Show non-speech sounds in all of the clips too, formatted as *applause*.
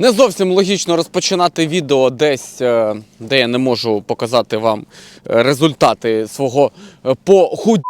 Не зовсім логічно розпочинати відео десь, е, де я не можу показати вам е, результати свого е, похудіння.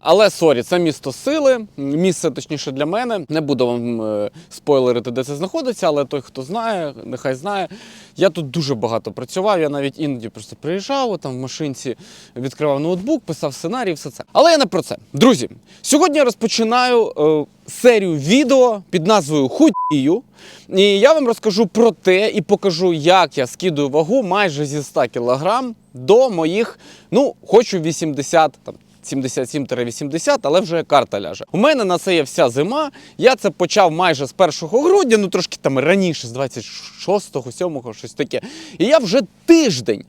Але сорі, це місто сили, місце точніше для мене. Не буду вам е, спойлерити, де це знаходиться, але той, хто знає, нехай знає. Я тут дуже багато працював. Я навіть іноді просто приїжджав там в машинці, відкривав ноутбук, писав сценарій, все це. Але я не про це. Друзі, сьогодні я розпочинаю е, серію відео під назвою Худію. І я вам розкажу про те і покажу, як я скидую вагу майже зі 100 кг до моїх, ну, хочу 80 там. 77-80, але вже карта ляже. У мене на це є вся зима. Я це почав майже з 1 грудня, ну трошки там раніше, з 26-го, 7-го, щось таке. І я вже тиждень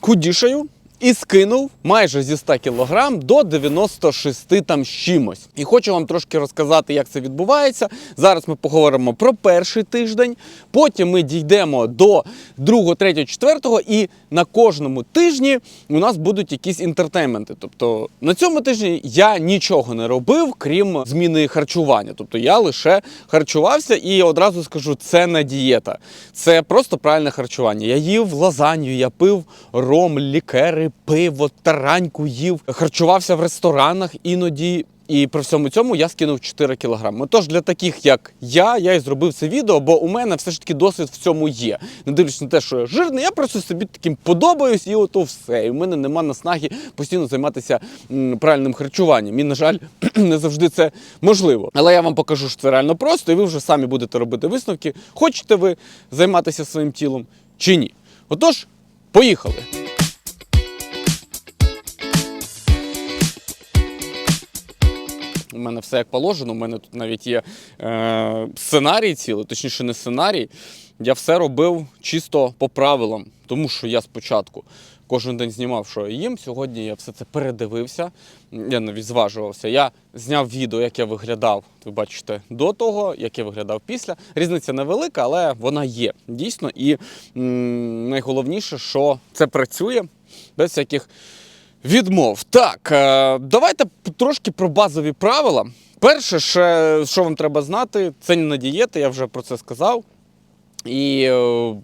худішаю і скинув майже зі 100 кг до 96 там з чимось. І хочу вам трошки розказати, як це відбувається. Зараз ми поговоримо про перший тиждень, потім ми дійдемо до 2, 3, 4 і на кожному тижні у нас будуть якісь інтертейменти. Тобто на цьому тижні я нічого не робив, крім зміни харчування. Тобто я лише харчувався і одразу скажу, це не дієта. Це просто правильне харчування. Я їв лазанью, я пив ром, лікери, пиво, тараньку їв, харчувався в ресторанах іноді. І при всьому цьому я скинув 4 кілограми. Тож для таких, як я, я і зробив це відео, бо у мене все ж таки досвід в цьому є. Не дивлячись на те, що я жирний, я просто собі таким подобаюсь, і ото все. І в мене нема наснаги постійно займатися правильним харчуванням. І, на жаль, *clears throat* не завжди це можливо. Але я вам покажу, що це реально просто, і ви вже самі будете робити висновки. Хочете ви займатися своїм тілом чи ні? Отож, поїхали! У мене все як положено. У мене тут навіть є е, сценарій цілий, точніше, не сценарій. Я все робив чисто по правилам, тому що я спочатку кожен день знімав, що їм. Сьогодні я все це передивився. Я навіть зважувався. Я зняв відео, як я виглядав. Ви бачите до того, як я виглядав після. Різниця невелика, але вона є дійсно. І м, найголовніше, що це працює без всяких Відмов. Так, е, давайте трошки про базові правила. Перше, що вам треба знати, це не дієта, я вже про це сказав. І е,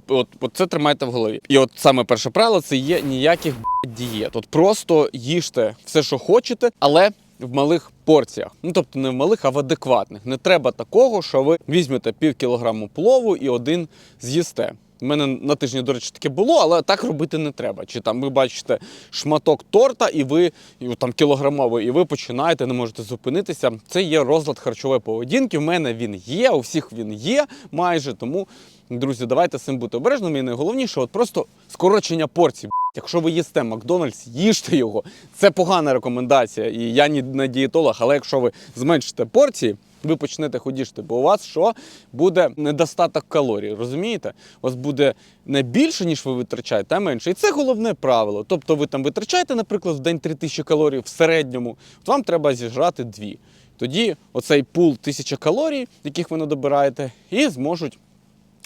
от, от це тримайте в голові. І от саме перше правило це є ніяких дієт. От просто їжте все, що хочете, але в малих порціях. Ну тобто не в малих, а в адекватних. Не треба такого, що ви візьмете пів кілограму плову і один з'їсте. У мене на тижні, до речі, таке було, але так робити не треба. Чи там ви бачите шматок торта, і ви там кілограмовий, і ви починаєте, не можете зупинитися. Це є розлад харчової поведінки. В мене він є, у всіх він є майже. Тому, друзі, давайте цим бути обережними. І найголовніше, от просто скорочення порцій. Якщо ви їсте Макдональдс, їжте його. Це погана рекомендація. І я не дієтолог, але якщо ви зменшите порції, ви почнете худішти, бо у вас що буде недостаток калорій. Розумієте? У вас буде не більше, ніж ви витрачаєте, а менше. І це головне правило. Тобто ви там витрачаєте, наприклад, в день 3000 калорій в середньому, от вам треба зіжрати дві. Тоді оцей пул 1000 калорій, яких ви не добираєте, і зможуть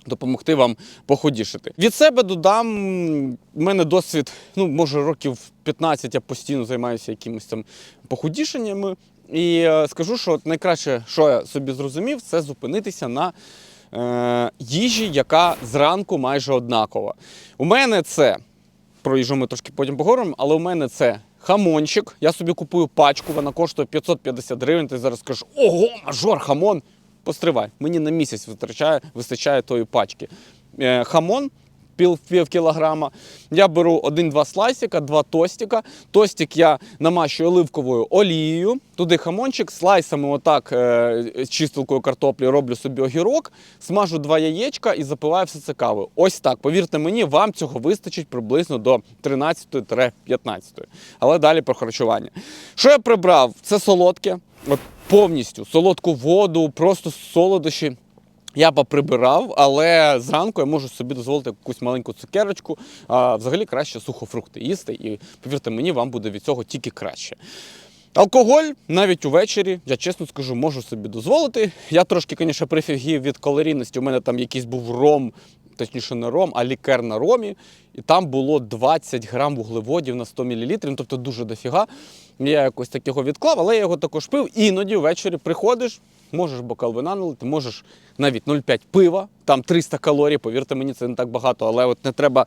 допомогти вам похудішити. Від себе додам, в мене досвід, ну, може, років 15 я постійно займаюся якимось там похудішеннями. І е, скажу, що найкраще, що я собі зрозумів, це зупинитися на е, їжі, яка зранку майже однакова. У мене це, про їжу ми трошки потім поговоримо, але у мене це хамончик. Я собі купую пачку, вона коштує 550 гривень. Ти зараз скажеш, ого, мажор, хамон. Постривай, мені на місяць вистачає, вистачає тої пачки. Е, хамон пів, пів кілограма. Я беру один-два слайсика, два тостика. Тостик я намащую оливковою олією. Туди хамончик, слайсами, отак е, з чистилкою картоплі роблю собі огірок, смажу два яєчка і запиваю все це кавою. Ось так. Повірте мені, вам цього вистачить приблизно до 13-15. Але далі про харчування. Що я прибрав? Це солодке. От повністю солодку воду, просто солодощі. Я поприбирав, але зранку я можу собі дозволити якусь маленьку цукерочку. А взагалі краще сухофрукти їсти, і повірте мені, вам буде від цього тільки краще. Алкоголь навіть увечері, я чесно скажу, можу собі дозволити. Я трошки, звісно, прифігів від калорійності. У мене там якийсь був ром, точніше не ром, а лікер на ромі. І там було 20 грам вуглеводів на 100 мл, ну, тобто дуже дофіга. Я якось так його відклав, але я його також пив. Іноді ввечері приходиш, можеш бокал вина налити, можеш навіть 0,5 пива, там 300 калорій, повірте мені, це не так багато, але от не треба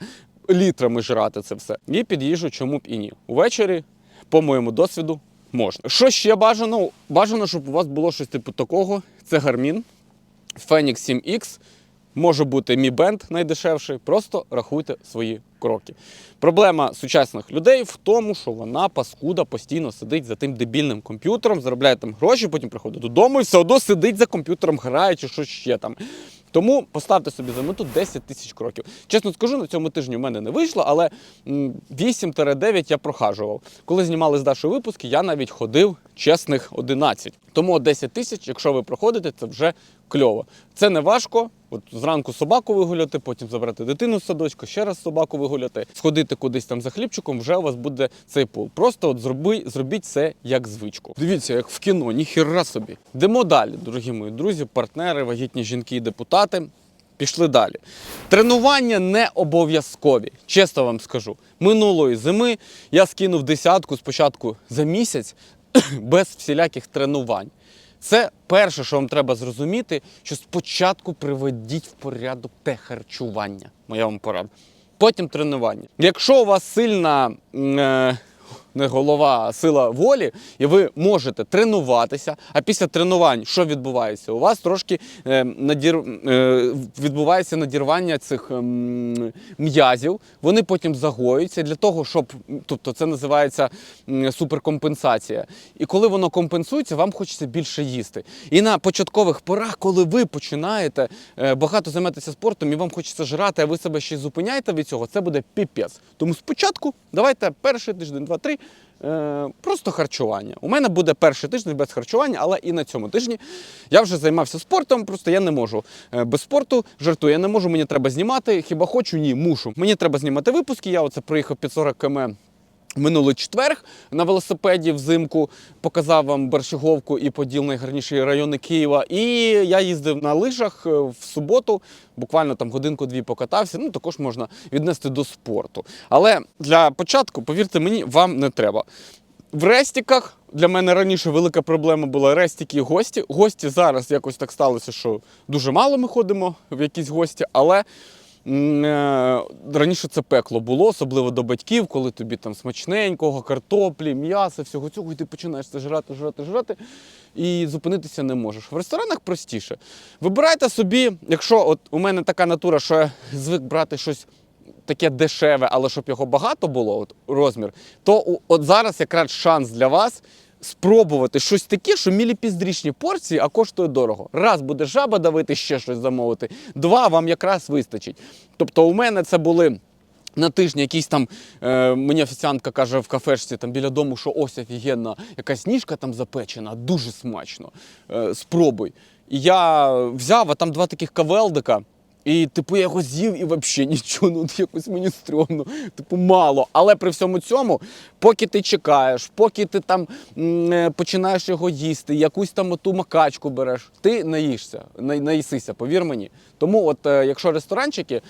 літрами жрати це все. І під їжу чому б і ні. Увечері, по моєму досвіду, можна. Що ще бажано? Бажано, щоб у вас було щось типу такого. Це гармін. Fenix 7X. Може бути Mi Band найдешевший, просто рахуйте свої кроки. Проблема сучасних людей в тому, що вона паскуда постійно сидить за тим дебільним комп'ютером, заробляє там гроші, потім приходить додому і все одно сидить за комп'ютером, грає чи щось ще там. Тому поставте собі за мету 10 тисяч кроків. Чесно скажу, на цьому тижні в мене не вийшло, але 8-9 я прохажував. Коли знімали з Дашою випуски, я навіть ходив чесних 11. Тому 10 тисяч, якщо ви проходите, це вже кльово. Це не важко. От зранку собаку вигуляти, потім забрати дитину з садочку, ще раз собаку вигуляти, сходити кудись там за хлібчиком, вже у вас буде цей пул. Просто от зроби, зробіть це як звичку. Дивіться, як в кіно, ніхіра собі. Йдемо далі, дорогі мої друзі, партнери, вагітні жінки і депутати. Пішли далі. Тренування не обов'язкові, чесно вам скажу. Минулої зими я скинув десятку спочатку за місяць *clears throat* без всіляких тренувань. Це перше, що вам треба зрозуміти, що спочатку приведіть в порядок те харчування. Моя вам порада. Потім тренування. Якщо у вас сильна е, не голова, а сила волі, і ви можете тренуватися. А після тренувань що відбувається? У вас трошки е, надір, е, відбувається надірвання цих ем, м'язів. Вони потім загоюються для того, щоб тобто це називається суперкомпенсація. І коли воно компенсується, вам хочеться більше їсти. І на початкових порах, коли ви починаєте е, багато займатися спортом і вам хочеться жрати, а ви себе ще й зупиняєте від цього, це буде піпець. Тому спочатку давайте перший тиждень, два-три. Е, Просто харчування. У мене буде перший тиждень без харчування, але і на цьому тижні я вже займався спортом, просто я не можу е, без спорту жартую, я не можу, мені треба знімати. Хіба хочу? Ні, мушу. Мені треба знімати випуски. Я оце приїхав під 40 км Минулий четверг на велосипеді взимку показав вам Бершиговку і Поділ найгарніші райони Києва. І я їздив на лижах е, в суботу, буквально там годинку-дві покатався. Ну також можна віднести до спорту. Але для початку, повірте мені, вам не треба. В рестіках для мене раніше велика проблема була рестіки і гості. Гості зараз якось так сталося, що дуже мало ми ходимо в якісь гості, але раніше це пекло було, особливо до батьків, коли тобі там смачненького, картоплі, м'яса, всього цього, і ти починаєш це жрати, жрати, жрати, і зупинитися не можеш. В ресторанах простіше. Вибирайте собі, якщо от у мене така натура, що я звик брати щось таке дешеве, але щоб його багато було, от розмір, то от зараз якраз шанс для вас спробувати щось таке, що міліпіздрічні порції, а коштує дорого. Раз буде жаба давити, ще щось замовити, два вам якраз вистачить. Тобто, у мене це були. На тижні якийсь там е, мені офіціантка каже в кафешці там біля дому, що ось офігенна якась ніжка там запечена, дуже смачно. Е, спробуй. І я взяв, а там два таких кавелдика. І, типу, я його з'їв і взагалі нічого, ну якось мені стрьомно, типу, мало. Але при всьому цьому, поки ти чекаєш, поки ти там е, починаєш його їсти, якусь там оту макачку береш, ти наїшся, на- наїсися, повір мені. Тому, от е, якщо ресторанчики,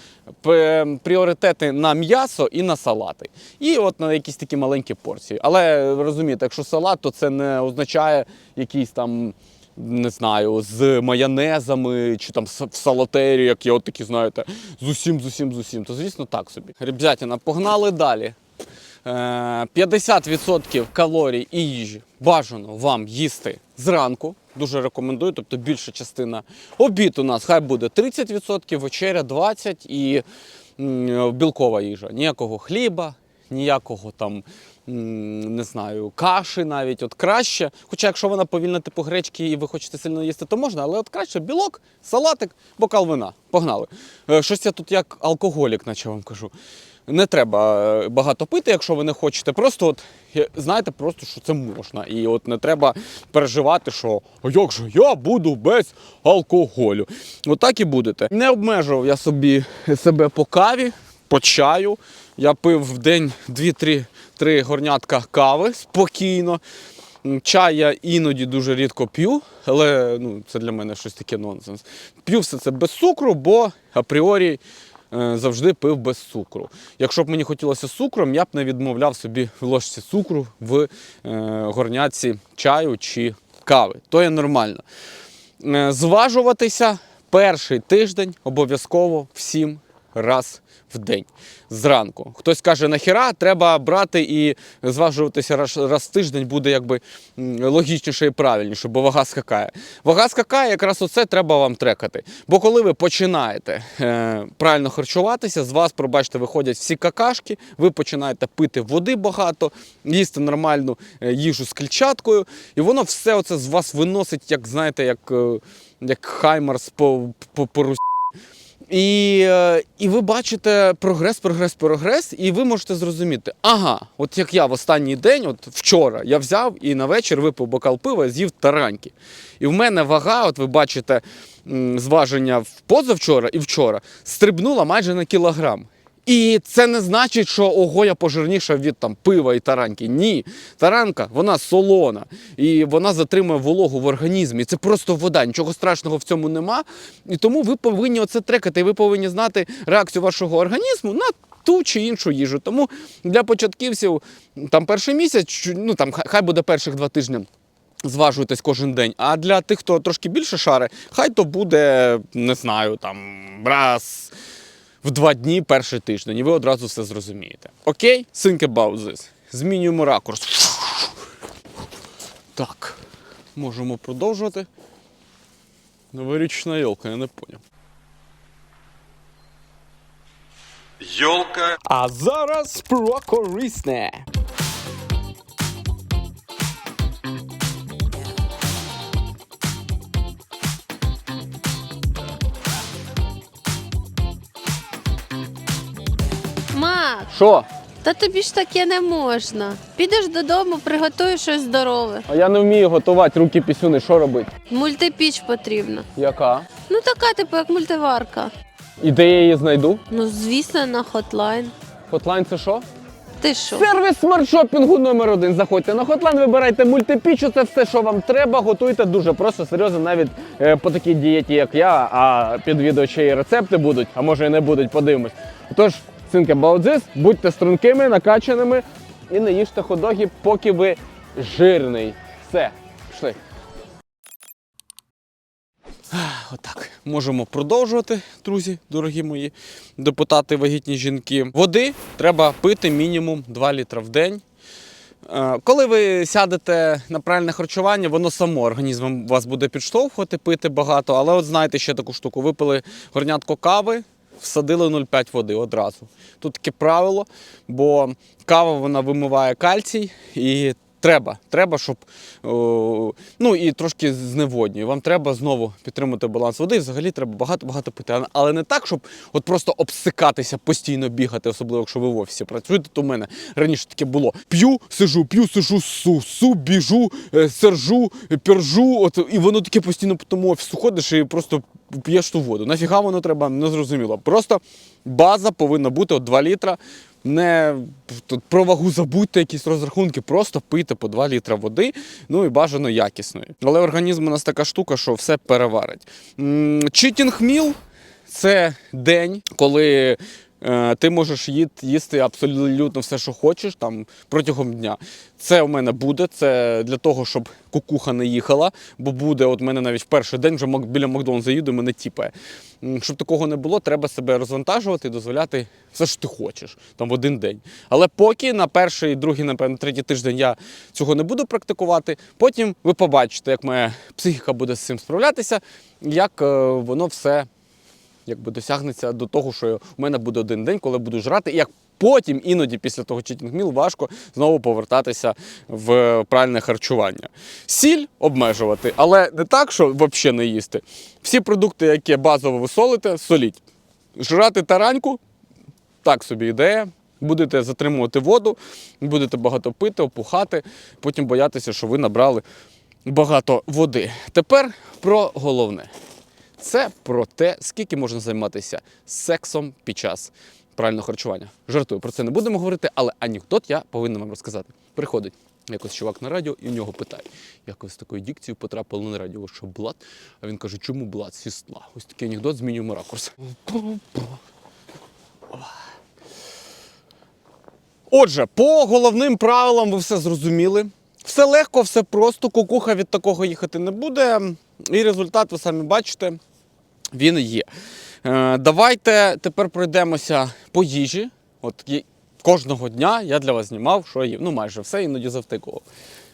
пріоритети на м'ясо і на салати. І от на якісь такі маленькі порції. Але розумієте, якщо салат, то це не означає якийсь там не знаю, з майонезами чи там в салатері, як є от такі, знаєте, з усім, з усім, з усім. То звісно так собі. Ребятіна, погнали далі. Е, 50% калорій і їжі бажано вам їсти зранку. Дуже рекомендую, тобто більша частина. Обід у нас хай буде 30%, вечеря 20% і білкова їжа. Ніякого хліба, ніякого там, не знаю, каші навіть. От краще. Хоча, якщо вона повільна типу гречки і ви хочете сильно їсти, то можна, але от краще білок, салатик, бокал вина. Погнали. Е, Щось я тут як алкоголік, наче вам кажу. Не треба е, багато пити, якщо ви не хочете. Просто от знаєте, просто що це можна. І от не треба переживати, що а як же я буду без алкоголю. Отак і будете. Не обмежував я собі себе по каві, по чаю. Я пив в день 2-3 три горнятка кави спокійно. Чай я іноді дуже рідко п'ю, але ну, це для мене щось таке нонсенс. П'ю все це без цукру, бо апріорі е, завжди пив без цукру. Якщо б мені хотілося цукром, я б не відмовляв собі в ложці цукру в е, горняці чаю чи кави. То є нормально. Е, Зважуватися перший тиждень обов'язково всім раз в день зранку. Хтось каже, нахіра, треба брати і зважуватися раз, раз в тиждень буде якби логічніше і правильніше, бо вага скакає. Вага скакає, якраз оце треба вам трекати. Бо коли ви починаєте е, правильно харчуватися, з вас, пробачте, виходять всі какашки, ви починаєте пити води багато, їсти нормальну е, їжу з клітчаткою, і воно все оце з вас виносить, як знаєте, як, е, як хаймарс по, по, по. І, е, і ви бачите прогрес, прогрес, прогрес, і ви можете зрозуміти, ага, от як я в останній день, от вчора, я взяв і на вечір випив бокал пива, з'їв тараньки. І в мене вага, от ви бачите, зваження позавчора і вчора, стрибнула майже на кілограм. І це не значить, що ого, я пожирнішав від там пива і таранки. Ні, таранка вона солона і вона затримує вологу в організмі. Це просто вода, нічого страшного в цьому нема. І тому ви повинні оце трекати. Ви повинні знати реакцію вашого організму на ту чи іншу їжу. Тому для початківців там перший місяць, ну там хай- буде перших два тижні. Зважуйтесь кожен день. А для тих, хто трошки більше шари, хай то буде, не знаю, там раз в два дні перший тиждень, і ви одразу все зрозумієте. Окей? Think about this. Змінюємо ракурс. Так, можемо продовжувати. Новорічна йолка, я не поняв. Йолка А зараз про корисне. Що? та тобі ж таке не можна. Підеш додому, приготуєш щось здорове. А я не вмію готувати руки пісюни, що робити? Мультипіч потрібна. Яка? Ну така, типу, як мультиварка. І де я її знайду? Ну, звісно, на хотлайн. Хотлайн це що? Ти що? Сервіс смарт-шопінгу номер один. Заходьте на Хотлайн, вибирайте мультипіч, це все, що вам треба. Готуйте дуже просто, серйозно, навіть е, по такій дієті, як я, а під відео ще й рецепти будуть, а може і не будуть, подивимось. Тож, think about будьте стрункими, накачаними і не їжте ходоги, поки ви жирний. Все, пішли. Отак. Можемо продовжувати, друзі, дорогі мої депутати, вагітні жінки. Води треба пити мінімум 2 літра в день. Е, Коли ви сядете на правильне харчування, воно само організмом вас буде підштовхувати, пити багато. Але от знаєте ще таку штуку: випили горнятко кави, всадили 0,5 води одразу. Тут таке правило, бо кава вона вимиває кальцій і. Треба, треба, щоб ну і трошки зневоднює. Вам треба знову підтримати баланс води. І взагалі треба багато-багато пити. Але не так, щоб от просто обсикатися, постійно бігати, особливо якщо ви в офісі працюєте. То в мене раніше таке було: п'ю, сижу, п'ю, сижу, су, су, біжу, е, сержу, пержу. От і воно таке постійно по тому офісу ходиш і просто п'єш ту воду. Нафіга воно треба, не зрозуміло. Просто база повинна бути от 2 літра. Не тут про вагу забудьте якісь розрахунки, просто пийте по 2 літра води, ну і бажано якісної. Але організм у нас така штука, що все переварить. Читінг міл це день, коли ти можеш їсти абсолютно все, що хочеш там протягом дня. Це у мене буде. Це для того, щоб кукуха не їхала, бо буде, от мене навіть в перший день вже біля Макдональдса їду, мене тіпає. Щоб такого не було, треба себе розвантажувати і дозволяти все, що ти хочеш там в один день. Але поки на перший, другий, напевно, третій тиждень я цього не буду практикувати. Потім ви побачите, як моя психіка буде з цим справлятися, як е, воно все якби досягнеться до того, що у мене буде один день, коли буду жрати, і як потім, іноді після того читінг-міл, важко знову повертатися в правильне харчування. Сіль обмежувати, але не так, що взагалі не їсти. Всі продукти, які базово ви солите, соліть. Жрати тараньку так собі ідея. Будете затримувати воду, будете багато пити, опухати, потім боятися, що ви набрали багато води. Тепер про головне. Це про те, скільки можна займатися сексом під час правильного харчування. Жартую, про це не будемо говорити, але анекдот я повинен вам розказати. Приходить якось чувак на радіо і в нього питають, як ви з такою дікцією потрапили на радіо, що блат? А він каже, чому блат? Сістла. Ось такий анекдот, змінюємо ракурс. Отже, по головним правилам ви все зрозуміли. Все легко, все просто, кукуха від такого їхати не буде. І результат, ви самі бачите, він є. Е, давайте тепер пройдемося по їжі. От кожного дня я для вас знімав, що їв. Ну, майже все, іноді завтикував.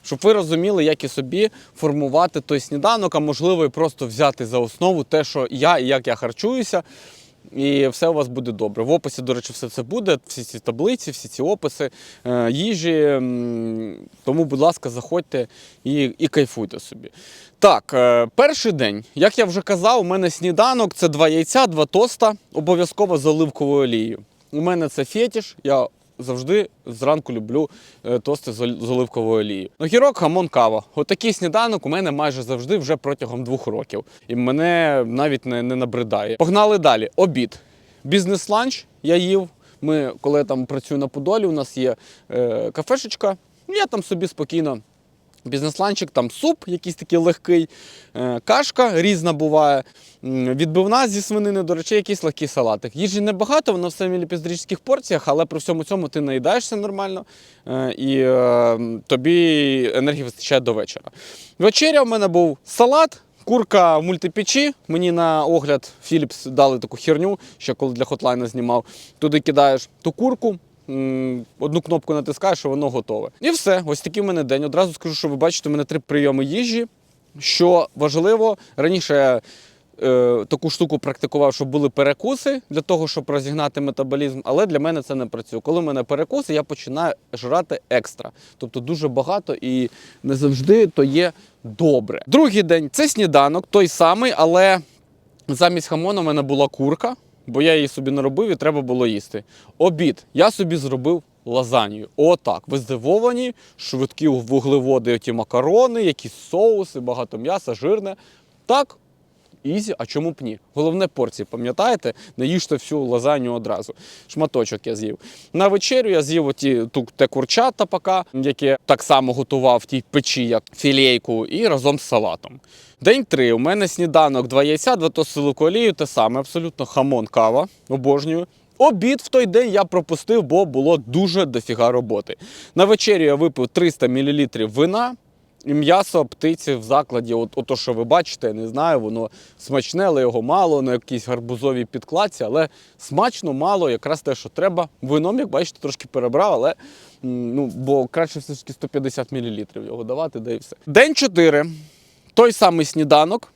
Щоб ви розуміли, як і собі формувати той сніданок, а можливо, і просто взяти за основу те, що я і як я харчуюся. І все у вас буде добре. В описі, до речі, все це буде, всі ці таблиці, всі ці описи е, їжі. Тому, будь ласка, заходьте і, і кайфуйте собі. Так, е, перший день, як я вже казав, у мене сніданок це два яйця, два тоста, обов'язково з оливковою олією. У мене це фетіш. Я завжди зранку люблю е, тости з оливковою олією. Огірок, хамон, кава. Отакий сніданок у мене майже завжди вже протягом двох років. І мене навіть не, не набридає. Погнали далі. Обід. Бізнес-ланч я їв. Ми, коли я там працюю на Подолі, у нас є е, кафешечка. Я там собі спокійно Бізнес-ланчик, там суп, якийсь такий легкий, е, кашка різна буває, відбивна зі свинини, до речі, якийсь легкий салатик. Їжі небагато, воно все в міліпіздрічських порціях, але при всьому цьому ти наїдаєшся нормально е, і е, тобі енергії вистачає до вечора. Вечеря в мене був салат. Курка в мультипечі. Мені на огляд Philips дали таку херню, ще коли для хотлайна знімав. Туди кидаєш ту курку, одну кнопку натискаєш, і воно готове. І все. Ось такий в мене день. Одразу скажу, що ви бачите, у мене три прийоми їжі. Що важливо, раніше я е, таку штуку практикував, щоб були перекуси для того, щоб розігнати метаболізм, але для мене це не працює. Коли в мене перекуси, я починаю жрати екстра. Тобто дуже багато і не завжди то є добре. Другий день це сніданок, той самий, але замість хамона в мене була курка, бо я її собі не робив і треба було їсти. Обід я собі зробив лазанью. Отак. Ви здивовані, швидкі вуглеводи, оті макарони, якісь соуси, багато м'яса, жирне. Так, Ізі, а чому б ні? Головне порції, пам'ятаєте? Не їжте всю лазанью одразу. Шматочок я з'їв. На вечерю я з'їв оті ту, те курча тапака, яке так само готував в тій печі, як філейку, і разом з салатом. День три. У мене сніданок, два яйця, два тосилку олію, те саме, абсолютно хамон, кава, обожнюю. Обід в той день я пропустив, бо було дуже дофіга роботи. На вечерю я випив 300 мл вина. І м'ясо птиці в закладі, от, ото, що ви бачите, я не знаю, воно смачне, але його мало на якійсь гарбузовій підкладці, але смачно мало, якраз те, що треба. Вином, як бачите, трошки перебрав, але ну, бо краще все ж таки 150 мл його давати, да і все. День 4. Той самий сніданок.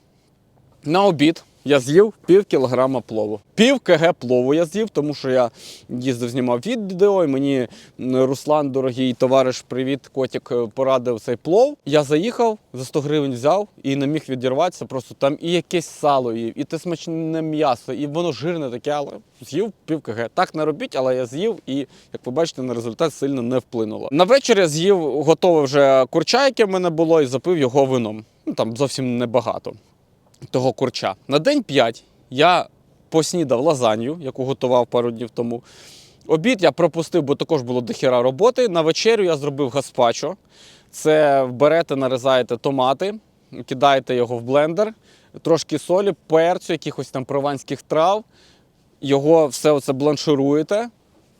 На обід я з'їв пів кілограма плову. Пів кг плову я з'їв, тому що я їздив, знімав відео, і мені Руслан, дорогий товариш, привіт, котик, е, порадив цей плов. Я заїхав, за 100 гривень взяв і не міг відірватися. Просто там і якесь сало, і, і те смачне м'ясо, і воно жирне таке, але з'їв пів кг. Так не робіть, але я з'їв, і як ви бачите, на результат сильно не вплинуло. На вечір я з'їв готове вже курча, яке в мене було, і запив його вином. Ну там зовсім небагато того курча. На день 5 я поснідав лазанью, яку готував пару днів тому. Обід я пропустив, бо також було дохіра роботи. На вечерю я зробив гаспачо. Це берете, нарізаєте томати, кидаєте його в блендер, трошки солі, перцю, якихось там прованських трав. Його все оце бланшируєте,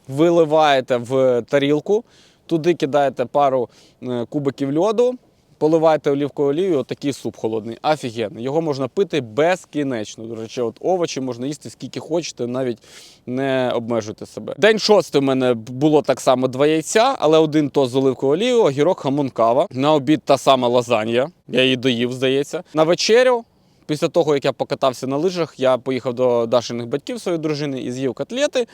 виливаєте в тарілку, туди кидаєте пару е, кубиків льоду, поливаєте олівковою олією, отакий суп холодний. Офігенний. Його можна пити безкінечно. До речі, от овочі можна їсти скільки хочете, навіть не обмежуйте себе. День шостий у мене було так само два яйця, але один то з оливковою олією, огірок, хамон, кава. На обід та сама лазанья. Я її доїв, здається. На вечерю. Після того, як я покатався на лижах, я поїхав до Дашиних батьків своєї дружини і з'їв котлети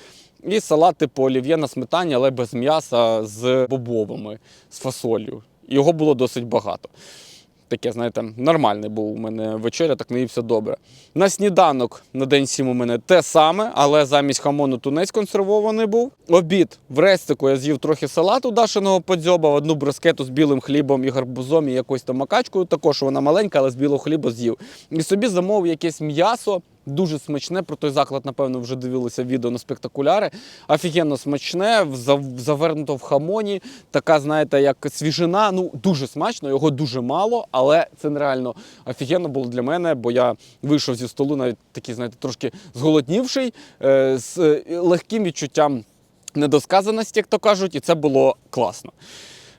і салат типу олів'є на сметані, але без м'яса з бобовими, з фасолью. Його було досить багато. Таке, знаєте, нормальний був у мене вечеря, так наївся добре. На сніданок на день сім у мене те саме, але замість хамону тунець консервований був. Обід в рестику я з'їв трохи салату дашиного подзьоба, одну брускету з білим хлібом і гарбузом, і якоюсь там макачкою. Також вона маленька, але з білого хліба з'їв. І собі замовив якесь м'ясо. Дуже смачне, про той заклад, напевно, вже дивилися відео на спектакуляри. Офігенно смачне, завернуто в хамоні. Така, знаєте, як свіжина. Ну, дуже смачно, його дуже мало, але це нереально офігенно було для мене, бо я вийшов зі столу, навіть такий, знаєте, трошки зголоднівший, е, з е, легким відчуттям недосказаності, як то кажуть, і це було класно.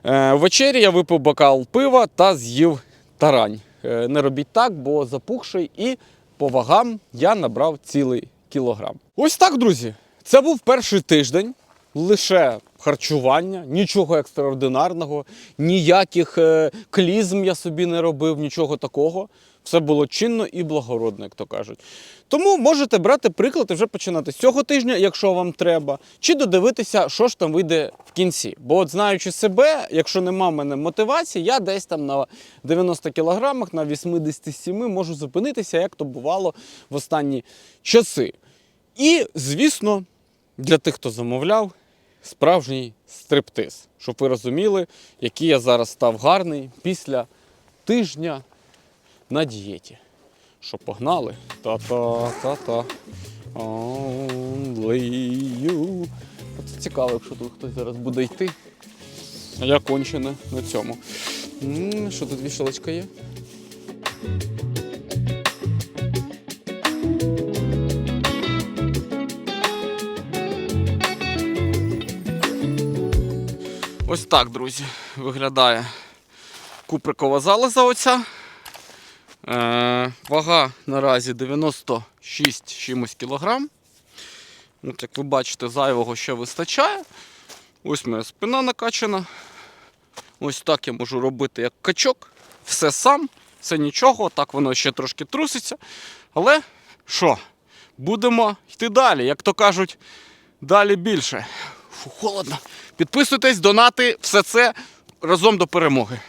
Е, ввечері я випив бокал пива та з'їв тарань. Е, не робіть так, бо запухший і по вагам я набрав цілий кілограм. Ось так, друзі. Це був перший тиждень. Лише харчування, нічого екстраординарного, ніяких е, клізм я собі не робив, нічого такого. Все було чинно і благородно, як то кажуть. Тому можете брати приклад і вже починати з цього тижня, якщо вам треба, чи додивитися, що ж там вийде в кінці. Бо, от знаючи себе, якщо нема в мене мотивації, я десь там на 90 кілограмах, на 87 можу зупинитися, як то бувало в останні часи. І, звісно, для тих, хто замовляв, справжній стриптиз. Щоб ви розуміли, який я зараз став гарний після тижня на дієті. Що погнали? Та-та, та-та. Це цікаво, якщо тут хтось зараз буде йти. А я кончене на цьому. Що тут вішалочка є? Ось так, друзі, виглядає куприкова залоза оця. Е, вага наразі 96 чимось кілограм. От, як ви бачите, зайвого ще вистачає. Ось моя спина накачана. Ось так я можу робити як качок. Все сам, все нічого, так воно ще трошки труситься. Але що, будемо йти далі. Як то кажуть, далі більше. Фу, холодно. Підписуйтесь, донати, все це разом до перемоги.